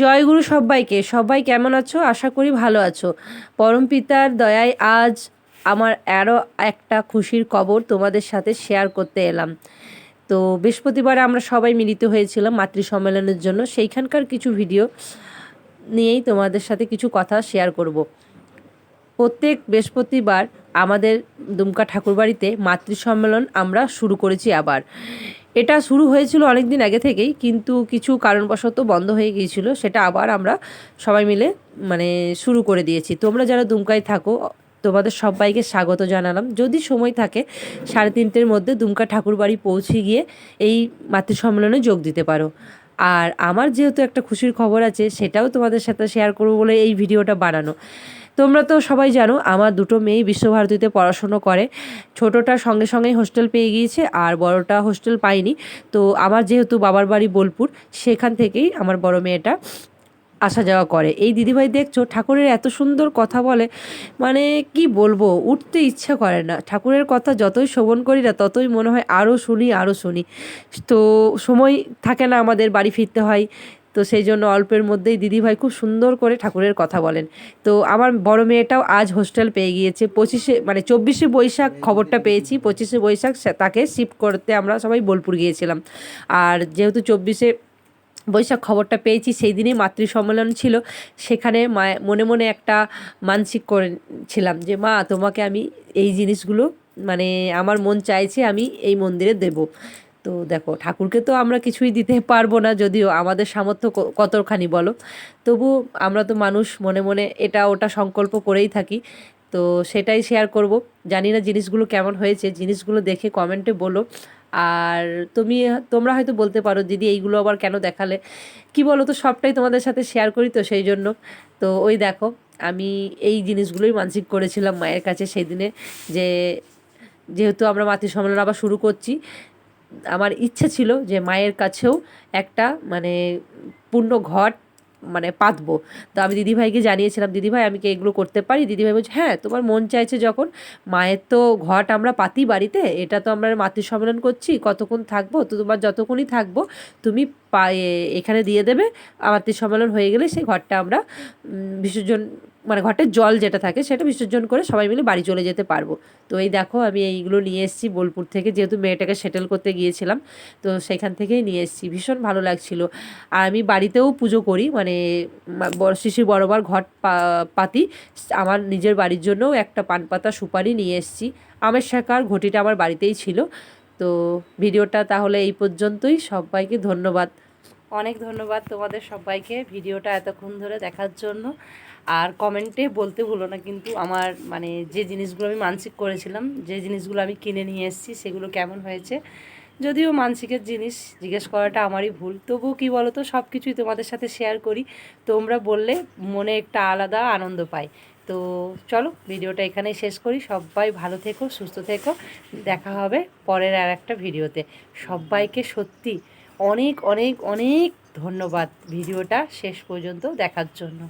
জয়গুরু সবাইকে, সবাই কেমন আছো? আশা করি ভালো আছো। পরম পিতার দয়ায় আজ আমার আরও একটা খুশির খবর তোমাদের সাথে শেয়ার করতে এলাম। তো বৃহস্পতিবার আমরা সবাই মিলিত হয়েছিলাম মাতৃ সম্মেলনের জন্য। সেইখানকার কিছু ভিডিও নিয়েই তোমাদের সাথে কিছু কথা শেয়ার করব। প্রত্যেক বৃহস্পতিবার আমাদের দুমকা ঠাকুরবাড়িতে মাতৃ সম্মেলন আমরা শুরু করেছি আবার। এটা শুরু হয়েছিল অনেক দিন আগে থেকেই, কিন্তু কিছু কারণবশত বন্ধ হয়ে গিয়েছিল, সেটা আবার আমরা সবাই মিলে মানে শুরু করে দিয়েছি। তোমরা যারা দুমকায় থাকো, তোমাদের সবাইকে স্বাগত জানালাম। যদি সময় থাকে, সাড়ে তিনটের মধ্যে দুমকা ঠাকুরবাড়ি পৌঁছে গিয়ে এই মাতৃ সম্মেলনে যোগ দিতে পারো। আর আমার যেহেতু একটা খুশির খবর আছে, সেটাও তোমাদের সাথে শেয়ার করব বলে এই ভিডিওটা বানানো। তোমরা তো সবাই জানো, আমার দুটো মেয়েই বিশ্বভারতীতে পড়াশুনো করে। ছোটোটা সঙ্গে সঙ্গেই হোস্টেল পেয়ে গিয়েছে আর বড়টা হোস্টেল পায়নি। তো আমার যেহেতু বাবার বাড়ি বোলপুর, সেখান থেকেই আমার বড় মেয়েটা আসা যাওয়া করে। এই দিদিভাই দেখছ ঠাকুরের এত সুন্দর কথা বলে মানে কি বলব, উঠতে ইচ্ছা করে না। ঠাকুরের কথা যতই শ্রবণ করি না, ততই মনে হয় আরও শুনি আরও শুনি। তো সময় থাকে না আমাদের বাড়ি ফিরতে হয়, তো সেই জন্য অল্পের মধ্যেই দিদিভাই খুব সুন্দর করে ঠাকুরের কথা বলেন। তো আমার বড় মেয়েটাও আজ হোস্টেল পেয়ে গিয়েছে। পঁচিশে মানে চব্বিশে বৈশাখ খবরটা পেয়েছি। পঁচিশে বৈশাখ তাকে শিফট করতে আমরা সবাই বোলপুর গিয়েছিলাম। আর যেহেতু চব্বিশে বৈশাখ খবরটা পেয়েছি, সেই দিনই মাতৃ সম্মেলন ছিল। সেখানে মা, মনে মনে একটা মানসিক করেছিলাম যে, মা, তোমাকে আমি এই জিনিসগুলো মানে আমার মন চাইছে, আমি এই মন্দিরে দেব। তো দেখো, ঠাকুরকে তো আমরা কিছুই দিতে পারব না, যদিও আমাদের সামর্থ্য কতখানি বলো। তবু আমরা তো মানুষ, মনে মনে এটা, ওটা সংকল্প করেই থাকি। তো সেটাই শেয়ার করব। জানি না জিনিসগুলো কেমন হয়েছে, জিনিসগুলো দেখে কমেন্টে বলো। আর তুমি তোমরা হয়তো বলতে পারো, দিদি, এইগুলো আবার কেন দেখালে? কি বলো তো সবটাই তোমাদের সাথে শেয়ার করি তো সেই জন্য। তো ওই দেখো, আমি এই জিনিসগুলোই মানসিক করেছিলাম মায়ের কাছে সেই দিনে যে, যেহেতু আমরা মাতৃ সম্মেলন আবার শুরু করছি, আমার ইচ্ছে ছিল যে মায়ের কাছেও একটা মানে পূর্ণ ঘট মানে পাতবো। তো আমি দিদিভাইকে জানিয়েছিলাম, দিদিভাই, আমি কি এগুলো করতে পারি? দিদিভাই বলছে হ্যাঁ তোমার মন চাইছে যখন মায়ের তো ঘট আমরা পাতি বাড়িতে, এটা তো আমরা মাতৃ সম্মেলন করছি, কতক্ষণ থাকব? তো তোমার যতক্ষণই থাকব, তুমি এখানে দিয়ে দেবে মাতৃ সম্মেলন হয়ে গেলে সেই ঘরটা আমরা বিসর্জন মানে ঘটের জল যেটা থাকে সেটা বিসর্জন করে সবাই মিলে বাড়ি চলে যেতে পারব। তো এই দেখো আমি এইগুলো নিয়ে এসেছি বোলপুর থেকে, যেহেতু মেয়েটাকে সেটেল করতে গিয়েছিলাম, তো সেখান থেকেই নিয়ে এসেছি। ভীষণ ভালো লাগছিল। আর আমি বাড়িতেও পুজো করি মানে শিশির বড়বার ঘট পাতি। আমার নিজের বাড়ির জন্যও একটা পান পাতা সুপারি নিয়ে এসেছি। আমের শাখার ঘটিটা আমার বাড়িতেই ছিল। তো ভিডিওটা তাহলে এই পর্যন্তই। সবাইকে ধন্যবাদ। অনেক ধন্যবাদ তোমাদের সবাইকে ভিডিওটা এতক্ষণ ধরে দেখার জন্য। আর কমেন্টে বলতে ভুলো না, কিন্তু আমার মানে যে জিনিসগুলো আমি মানসিক করেছিলাম, যে জিনিসগুলো আমি কিনে নিয়ে এসেছি, সেগুলো কেমন হয়েছে, যদিও মানসিকের জিনিস জিজ্ঞেস করাটা আমারই ভুল। তবুও কী বলো তো সব কিছুই তোমাদের সাথে শেয়ার করি। তোমরা বললে মনে একটা আলাদা আনন্দ পাই তো চলো, ভিডিওটা এখানেই শেষ করি। সবাই ভালো থেকো, সুস্থ থেকো। দেখা হবে পরের আর একটা ভিডিওতে। সবাইকে সত্যি অনেক অনেক অনেক ধন্যবাদ ভিডিওটা শেষ পর্যন্ত দেখার জন্য।